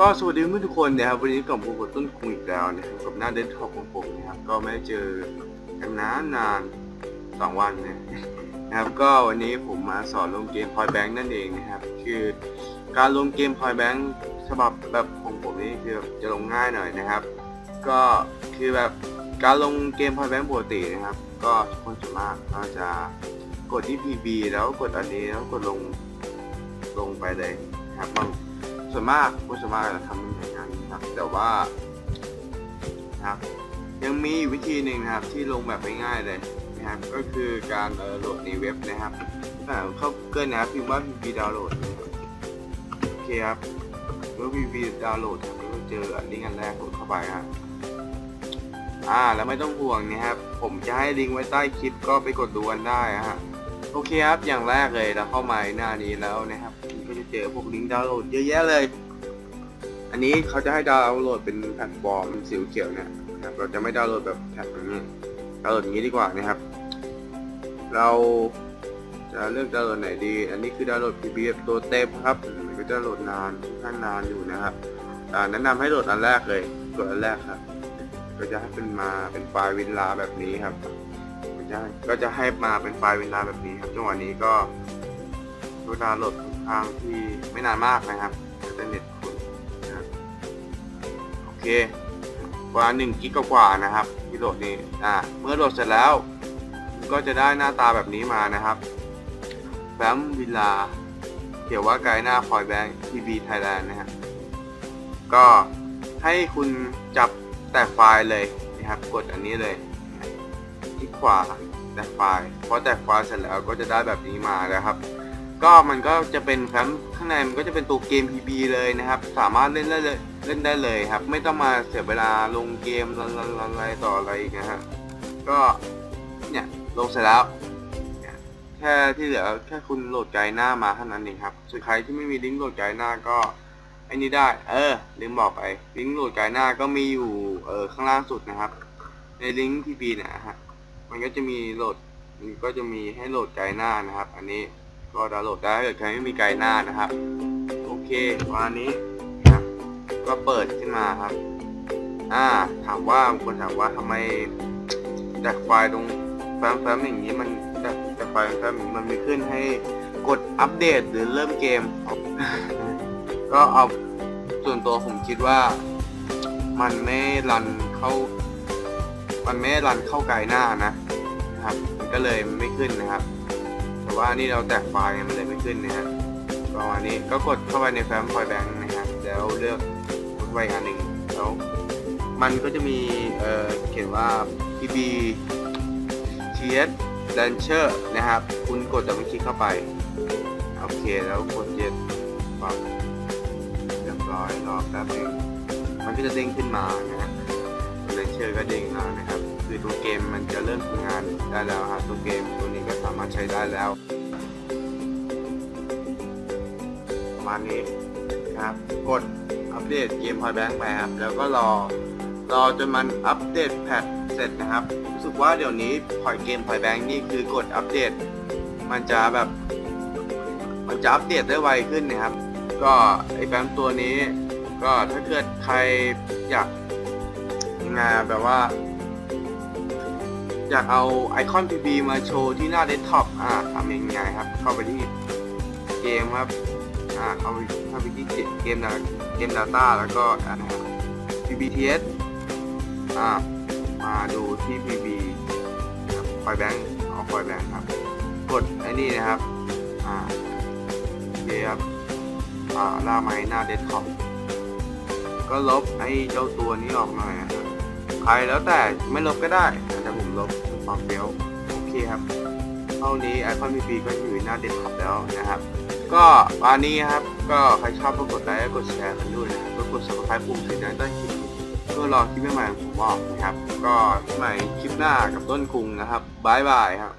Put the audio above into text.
ก็สวัสดีเพื่อนทุกคนนะครับวันนี้กับผมกับต้นคุงอีกแล้วนะครับกับหน้าเดนท็อปของผมนะครับก็ไม่ได้เจอกันนานนานสองวันนยนะครับก็วันนี้ผมมาสอนลงเกมพอยแบงค์นั่นเองนะครับ คือการลงเกมพอยแบงค์ฉบับแบบของผมนี่คือจะลงง่ายหน่อยนะครับ ก็คือแบบการลงเกมพอยแบงค์ปกตินะครับ ก็ทุกคนส่วนมากก็จะกดที่ PB แล้วกดอันนี้แล้วกดลงลงไปเลยครับบาง ส่วนมากผู้ส่วนมากจะทำเป็นอย่างนั้นนะครับ แต่ว่านะครับยังมีวิธีหนึ่งนะครับที่ลงแบบง่ายๆเลยนะครับก็คือการโหลดในเว็บนะครับอ่าเข้า Google นะครับพิมพ์ว่า PV download นะครับโอเคครับเมื่อ PV download ครับก็เจอลิงก์อันแรกกดเข้าไปฮะอ่าแล้วไม่ต้องห่วงนะครับผมจะให้ลิงก์ไว้ใต้คลิปก็ไปกดดูกันได้ฮะ โอเคครับ อย่างแรกเลยเราเข้ามาหน้านี้แล้วนะครับก็จะเจอพวกลิงก์ดาวน์โหลดเยอะแยะเลย อันนี้เขาจะให้ดาวน์โหลดเป็นแพลตฟอร์มสีเขียวเนี่ยนะครับเราจะไม่ดาวน์โหลดแบบแท็บอย่างนี้ดาวน์โหลดอย่างนี้ดีกว่านะครับ เราจะเลือกดาวน์โหลดไหนดี อันนี้คือดาวน์โหลด PDF ตัวเต็มครับ มันก็จะโหลดนานค่อนข้างนานอยู่นะครับแนะนำให้โหลดอันแรกเลยกดอันแรกครับ ก็จะให้เป็นมาเป็นไฟล์วินลาแบบนี้ครับ ก็จะก็จะให้มาเป็นไฟล์วินลาแบบนี้ครับจังหวะนี้ก็เวลาโหลดค่อนข้างที่ไม่นานมากนะครับอินเทอร์เน็ตคุณนะครับโอเคกว่า1กิกกว่านะครับที่โหลดนี้อ่าเมื่อโหลดเสร็จแล้วก็จะได้หน้าตาแบบนี้มานะครับแฟ้มวิลาเขียนว่าไกด์หน้าคอยแบงค์ทีบีไทยแลนด์นะฮะก็ให้คุณจับแตกไฟล์เลยนะครับ กดอันนี้เลย คลิกขวาแตกไฟล์พอแตกไฟล์เสร็จแล้วก็จะได้แบบนี้มาแล้วครับ ก็มันก็จะเป็นแฟ้มข้างในมันก็จะเป็นตัวเกม PB เลยนะครับ สามารถเล่นได้เลยเล่นได้เลยครับ ไม่ต้องมาเสียเวลาลงเกมอะไรต่ออะไรอีกนะฮะก็เนี่ยลงเสร็จแล้วแค่ที่เหลือแค่คุณโหลดไกด์หน้ามาเท่านั้นเองครับส่วนใครที่ไม่มีลิงก์โหลดไกด์หน้าก็ไอ้นี่ได้ เออลืมบอกไปลิงก์โหลดไกด์หน้าก็มีอยู่เออข้างล่างสุดนะครับ ในลิงก์ PB เนี่ยฮะ มันก็จะมีโหลดมันก็จะมีให้โหลดไกด์หน้านะครับ อันนี้ก็ดาวน์โหลดได้ถ้าเกิดใครไม่มีไกด์หน้านะครับ โอเควันนี้นะก็เปิดขึ้นมาครับ อ่า ถามว่าคนถามว่าทำไมจากไฟล์ตรงแฟ้มแฟ้มอย่างนี้มันจากจากไฟล์แฟ้มมันไม่ขึ้นให้กดอัปเดตหรือเริ่มเกม ก็เอาส่วนตัวผมคิดว่า มันไม่รันเข้า มันไม่รันเข้าไกด์หน้านะนะครับมันก็เลยไม่ขึ้นนะครับ แต่ว่านี่เราแตกไฟล์มันเลยไม่ขึ้นนะฮะก็อันนี้ก็กดเข้าไปในแฟ้มพอยแบงค์นะครับแล้วเลือกกดไว้อันหนึ่งแล้วมันก็จะมีเอ่อเขียนว่า pb ts launcher นะครับ คุณกดดับเบิคลิกเข้าไปโอเคแล้วกดเย็ดปั๊บเรียบร้อยรอแป๊บนึงมันก็จะเด้งขึ้นมานะฮะ launcher ก็เด้งมานะครับ คือตัวเกมมันจะเริ่มทำงานได้แล้วครับตัวเกมตัวนี้ก็สามารถใช้ได้แล้วประมาณนี้ครับ กดอัปเดตเกมพอยแบงค์ไปครับ แล้วก็รอรอจนมันอัปเดตแพทเสร็จนะครับ รู้สึกว่าเดี๋ยวนี้พอยเกมพอยแบงค์นี่คือกดอัปเดต มันจะแบบ มันจะอัปเดตได้ไวขึ้นนะครับ ก็ไอแฟ้มตัวนี้ ก็ถ้าเกิดใครอยาก งไงอะแบบว่า อยากเอาไอคอน PB มาโชว์ที่หน้าเดสก์ท็อปอ่าทำยังไงครับ เข้าไปที่เกมครับอ่าเข้าไปเข้าไปที่เกมนะเกม Data แล้วก็อ่า PBTS อ่ามาดูที่ PB ครับไฟแบงค์เอาไฟแบงค์ครับ กดไอ้นี่นะครับ อ่าเคครับอ่าล่าไม้หน้าเดสก์ท็อปก็ลบไอ้เจ้าตัวนี้ออกหน่อย ใครแล้วแต่ไม่ลบก็ได้แต่ผมลบเพื่อความเฟี้ยวโอเคครับเท่านี้ไอคอนพีพีก็อยู่หน้าเด็กขับแล้วนะครับ ก็วันนี้ครับก็ใครชอบก็กดไลค์กดแชร์กันด้วยนะครับก็กด subscribe ปุ่มสีแดงใต้คลิปเพื่อรอคลิปใหม่ๆของผมออกนะครับ ก็ใหม่คลิปหน้ากับต้นคุงนะครับบายบายครับ